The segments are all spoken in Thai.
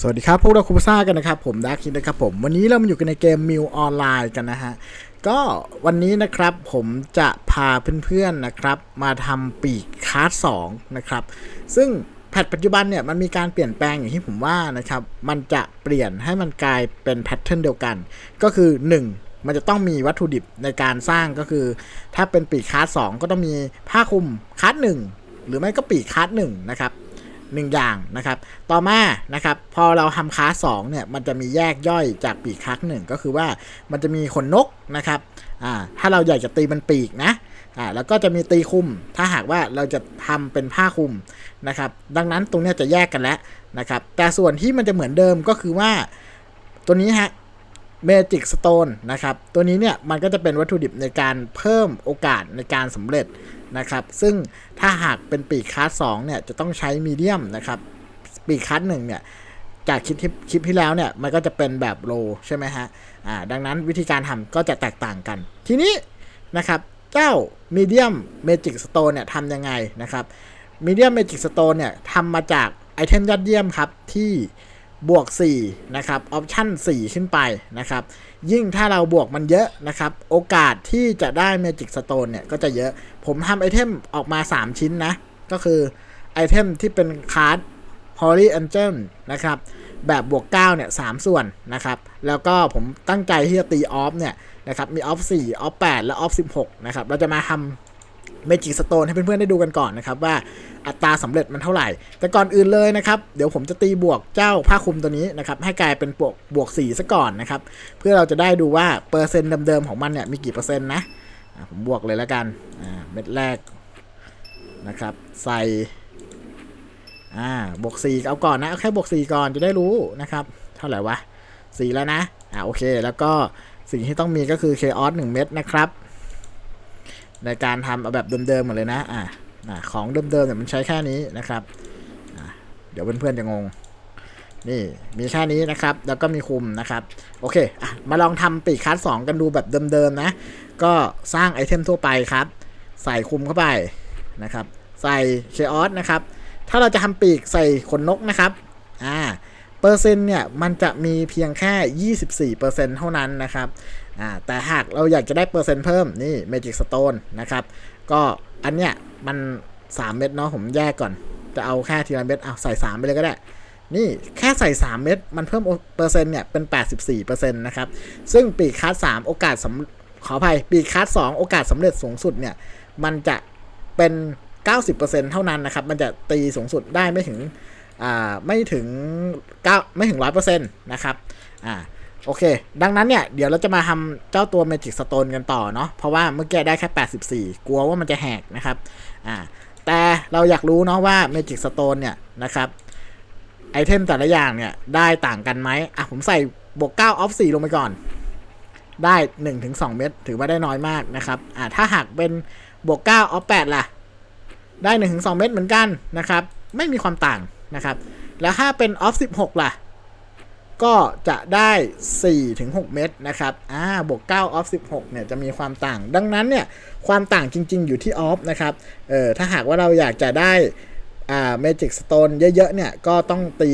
สวัสดีครับ พวกเราคูปซ่ากันนะครับ ผมดาร์คินนะครับผม วันนี้เรามาอยู่กันในเกมมิวออนไลน์กันนะฮะ ก็วันนี้นะครับผมจะพาเพื่อนๆนะครับ มาทำปีกคาร์ดสองนะครับ ซึ่งแพทปัจจุบันเนี่ยมันมีการเปลี่ยนแปลงอย่างที่ผมว่านะครับ มันจะเปลี่ยนให้มันกลายเป็นแพทเทิร์นเดียวกัน ก็คือ 1 มันจะต้องมีวัตถุดิบในการสร้างก็คือ ถ้าเป็นปีกคาร์ดสองก็ต้องมีผ้าคลุมคาร์ดหนึ่งหรือไม่ก็ปีกคาร์ดหนึ่งนะครับ หนึ่งอย่างนะครับ ต่อมานะครับพอเราทำคลาสสองเนี่ยมันจะมีแยกย่อยจากปีกคลาสหนึ่งก็คือว่ามันจะมีขนนกนะครับอ่าถ้าเราอยากจะตีมันปีกนะอ่าแล้วก็จะมีตีคุม ถ้าหากว่าเราจะทำเป็นผ้าคุมนะครับ ดังนั้นตรงนี้จะแยกกันแล้วนะครับ แต่ส่วนที่มันจะเหมือนเดิมก็คือว่าตัวนี้ฮะ เมจิกสโตนนะครับ ตัวนี้เนี่ยมันก็จะเป็นวัตถุดิบในการเพิ่มโอกาสในการสำเร็จนะครับ ซึ่งถ้าหากเป็นปีกคัสสองเนี่ยจะต้องใช้มีเดียมนะครับ ปีกคัสหนึ่งเนี่ยจากคลิปที่คลิปที่แล้วเนี่ยมันก็จะเป็นแบบโลใช่ไหมฮะอ่าดังนั้นวิธีการทำก็จะแตกต่างกัน ทีนี้นะครับเจ้ามีเดียมเมจิกสโตนเนี่ยทำยังไงนะครับมีเดียมเมจิกสโตนเนี่ยทำมาจากไอเทมยอดเยี่ยมครับที่ บวก 4 นะครับ ออปชั่น 4 ขึ้นไปนะครับ ยิ่งถ้าเราบวกมันเยอะนะครับ โอกาสที่จะได้เมจิกสโตนเนี่ย ก็จะเยอะ ผมทำไอเทมออกมา 3 ชิ้นนะ ก็คือไอเทมที่เป็นคาร์ด Holy Angel นะครับ แบบบวก 9 เนี่ย 3 ส่วนนะครับ แล้วก็ผมตั้งใจที่จะตีออฟเนี่ยนะครับ มีออฟ 4 ออฟ 8 และออฟ 16 นะครับ เราจะมาทำ เมจิกสโตนให้เพื่อนๆได้ดูกันก่อนนะครับว่าอัตราสำเร็จมันเท่าไหร่ แต่ก่อนอื่นเลยนะครับ เดี๋ยวผมจะตีบวกเจ้าผ้าคลุมตัวนี้นะครับ ให้กลายเป็นบวกบวก4ซะก่อนนะครับ เพื่อเราจะได้ดูว่าเปอร์เซ็นต์เดิมๆของมันเนี่ยมีกี่เปอร์เซ็นต์นะผมบวกเลยแล้วกันเม็ดแรกนะครับ ใส่อ่าบวก4เอาก่อนนะเอาแค่บวก4ก่อนจะได้รู้นะครับ เท่าไหร่วะ4แล้วนะอ่าโอเค แล้วก็สิ่งที่ต้องมีก็คือ Chaos 1เม็ดนะครับ ในการทำเอาแบบเดิมๆหมดเลยนะอ่าอ่าของเดิมๆเนี่ยมันใช้แค่นี้นะครับ เดี๋ยวเพื่อนๆจะงง นี่มีแค่นี้นะครับ แล้วก็มีคุมนะครับ โอเคอะมาลองทำปีกคัสสองกันดูแบบเดิมๆนะ ก็สร้างไอเทมทั่วไปครับ ใส่คุมเข้าไปนะครับ ใส่เคออสนะครับ ถ้าเราจะทำปีกใส่ขนนกนะครับ อ่าเปอร์เซ็นต์เนี่ยมันจะมีเพียงแค่ 24%เท่านั้นนะครับ อ่าแต่หากเราอยากจะได้เปอร์เซ็นต์เพิ่มนี่ Magic Stone นะครับ ก็อันเนี้ยมัน 3 เม็ดเนาะผมแยกก่อน จะเอาแค่ทีละเม็ดเอาใส่ 3 ไปเลยก็ได้ นี่แค่ใส่ 3 เม็ดมันเพิ่มเปอร์เซ็นต์เนี่ยเป็น 84%นะครับ ซึ่งปีคัส3โอกาสสำขออภัยปีคัส2โอกาสสำเร็จสูงสุดเนี่ยมันจะเป็น 90%เท่านั้นนะครับ มันจะตีสูงสุดได้ไม่ถึงอ่าไม่ถึง9ไม่ถึง 100%นะครับอ่า โอเค ดังนั้นเนี่ย เดี๋ยวเราจะมาทำเจ้าตัว Magic Stone กันต่อเนาะ เพราะว่าเมื่อกี้ได้แค่ 84 กลัวว่ามันจะแหกนะครับ อ่า แต่เราอยากรู้เนาะว่า Magic Stone เนี่ยนะครับไอเทมแต่ละอย่างเนี่ย ได้ต่างกันไหมอะ ผมใส่บวก9ออฟ4ลงไปก่อน ได้ 1-2 เม็ดถือว่าได้น้อยมากนะครับ อ่าถ้าหากเป็นบวก9ออฟ8ล่ะ ได้ 1-2 เม็ดเหมือนกันนะครับ ไม่มีความต่างนะครับ แล้วถ้าเป็นออฟ16 ล่ะ ก็จะได้ 4-6 เม็ดนะครับ อ่า บวก 9 ออฟ 16 เนี่ย จะมีความต่าง ดังนั้นเนี่ย ความต่างจริง ๆ อยู่ที่ออฟนะครับ เออถ้าหากว่าเราอยากจะได้ อ่า เมจิกสโตนเยอะ ๆ เนี่ย ก็ต้องตี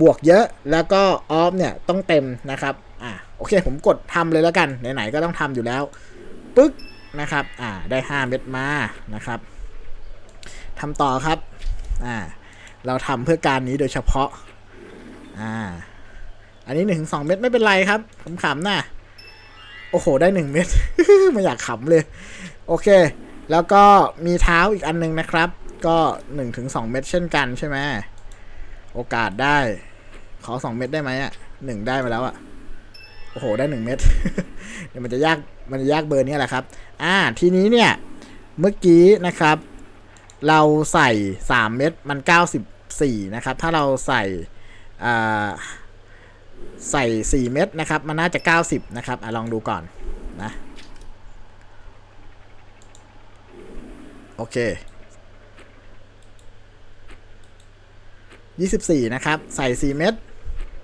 บวกเยอะ แล้วก็ออฟเนี่ย ต้องเต็มนะครับ อ่า โอเค ผมกดทำเลยแล้วกัน ไหน ๆ ก็ต้องทำอยู่แล้ว ปึ๊ก นะครับ อ่า ได้ 5 เม็ดมา นะครับทำต่อครับ อ่า เราทำเพื่อการนี้โดยเฉพาะ อ่า อันนี้หนึ่งสองเม็ดไม่เป็นไรครับผมขำนะโอ้โห ได้หนึ่งเม็ดไม่อยากขำเลย โอเค แล้วก็มีเท้าอีกอันนึงนะครับ ก็หนึ่งถึงสองเม็ดเช่นกันใช่ไหมโอกาสได้ ขอสองเม็ดได้ไหมอะหนึ่งได้มาแล้วอะโอ้โห ได้หนึ่งเม็ดเดี๋ยวมันจะยากมันจะยากเบอร์นี้แหละครับ อ่า ทีนี้เนี่ย เมื่อกี้นะครับ เราใส่3เม็ดมัน94นะครับ ถ้าเราใส่อ่า ใส่ 4 เม็ดนะครับ มันน่าจะ 90 นะครับอลองดูก่อนนะ โอเค 24 นะครับ ใส่ 4 เม็ด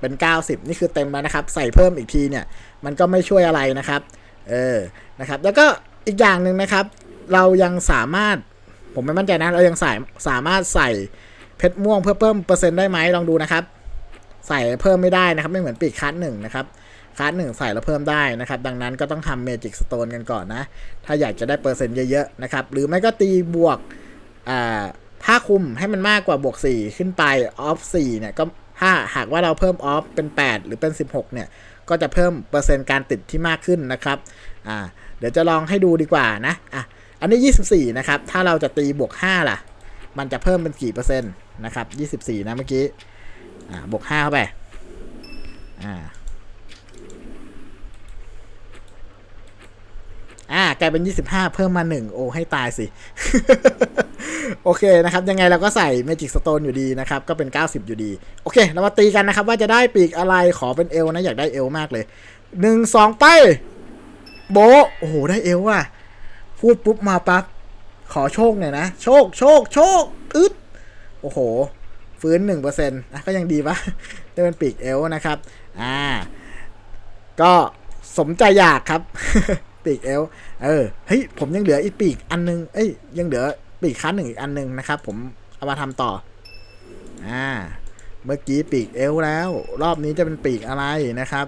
เป็น 90 นี่คือเต็มแล้วนะครับ ใส่เพิ่มอีกทีเนี่ย มันก็ไม่ช่วยอะไรนะครับ เออ นะครับ แล้วก็อีกอย่างหนึ่งนะครับ เรายังสามารถ ผมไม่มั่นใจนะ เรายังใส่สามารถใส่เพชรม่วงเพื่อเพิ่มเปอร์เซ็นต์ได้ไหมลองดูนะครับ ใส่เพิ่มไม่ได้นะครับ ไม่เหมือนปีกคัสหนึ่งนะครับคัสหนึ่งใส่แล้วเพิ่มได้นะครับ ดังนั้นก็ต้องทำเมจิกสโตนกันก่อนนะ ถ้าอยากจะได้เปอร์เซ็นต์เยอะๆนะครับ หรือไม่ก็ตีบวกอ่าผ้าคลุมให้มันมากกว่าบวก 4 ขึ้นไปออฟ4เนี่ยก็ถ้าหากว่าเราเพิ่มออฟเป็น 8 หรือเป็น 16 เนี่ย ก็จะเพิ่มเปอร์เซ็นต์การติดที่มากขึ้นนะครับอ่าเดี๋ยวจะลองให้ดูดีกว่านะอะอันนี้ 24 นะครับ ถ้าเราจะตีบวก 5 ล่ะ มันจะเพิ่มเป็นกี่เปอร์เซ็นต์นะครับ 24 นะเมื่อกี้ อ่าบวก5เข้าไป อ่า อ่ากลายเป็น 25 เพิ่มมา 1 โอ้ให้ตายสิ โอเคนะครับ ยังไงเราก็ใส่ Magic Stone อยู่ดีนะครับ ก็เป็น 90 อยู่ดี โอเค เรามาตีกันนะครับ ว่าจะได้ปีกอะไรขอเป็นเอลนะ อยากได้เอลมากเลย 1 2 ไป โบโอ้โห ได้เอลว่ะ พูดปุ๊บมาปั๊บขอโชคหน่อยนะ โชค โชค โชค อึดโอ้โห ฟื้นหนึ่งเปอร์เซ็นต์ก็ยังดีปะได้เป็นปีกเอลนะครับ อ่า ก็สมใจอยากครับ ปีกเอลเออ เฮ้ย ผมยังเหลืออีกปีกอันนึง เอ้ย ยังเหลือปีกคันหนึ่งอีกอันนึงนะครับ ผมเอามาทำต่อ อ่า เมื่อกี้ปีกเอลแล้ว รอบนี้จะเป็นปีกอะไรนะครับ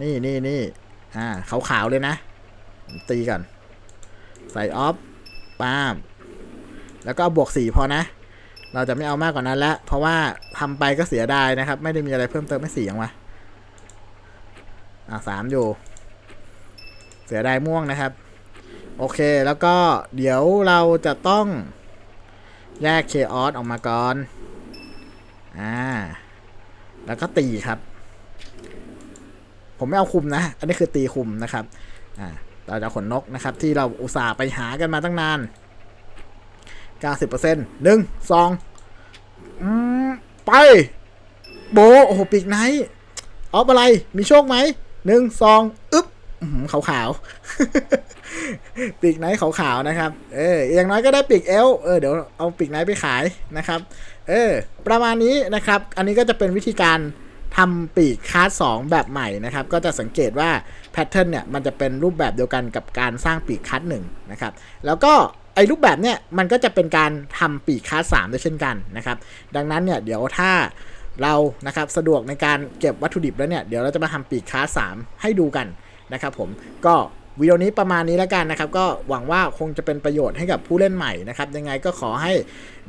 นี่นี่นี่อ่า ขาวๆเลยนะ ตีก่อน ใส่ออฟป้าม แล้วก็บวกสี่พอนะ เราจะไม่เอามากกว่านั้นแล้วเพราะว่าทำไปก็เสียดายนะครับ ไม่ได้มีอะไรเพิ่มเติมไม่สี่ยังวะอ่าสามอยู่ เสียดายม่วงนะครับ โอเคแล้วก็เดี๋ยวเราจะต้องแยกเคออสออกมาก่อนอ่าแล้วก็ตีครับ ผมไม่เอาคุมนะ อันนี้คือตีคุมนะครับอ่าเราจะขนนกนะครับ ที่เราอุตส่าห์ไปหากันมาตั้งนาน 90%หนึ่งสองไป โบ โอ้โห ปีกไนท์ออฟอะไร มีโชคไหมหนึ่งสองอึ๊บอื้อหือขาวปีกไนท์ขาวๆนะครับ เออ อย่างน้อยก็ได้ปีกเอล เออ เดี๋ยวเอาปีกไนท์ไปขายนะครับ เออ ประมาณนี้นะครับ อันนี้ก็จะเป็นวิธีการทำปีกคาร์ดสองแบบใหม่นะครับ ก็จะสังเกตว่าแพทเทิร์นเนี่ย มันจะเป็นรูปแบบเดียวกันกับการสร้างปีกคัดหนึ่งนะครับ แล้วก็ ไอ้รูปแบบเนี่ยมันก็จะเป็นการทำปีกคัดสามด้วยเช่นกันนะครับ ดังนั้นเนี่ยเดี๋ยวถ้าเรานะครับสะดวกในการเก็บวัตถุดิบแล้วเนี่ยเดี๋ยวเราจะมาทำปีกคัดสามให้ดูกันนะครับผมก็วิดีโอนี้ประมาณนี้แล้วกันนะครับ ก็หวังว่าคงจะเป็นประโยชน์ให้กับผู้เล่นใหม่นะครับ ยังไงก็ขอให้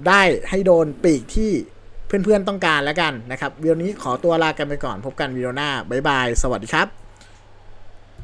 ได้ให้โดนปีกที่เพื่อนๆต้องการแล้วกันนะครับวิดีโอนี้ขอตัวลากันไปก่อนพบกันวิดีโอหน้าบ๊ายบาย สวัสดีครับ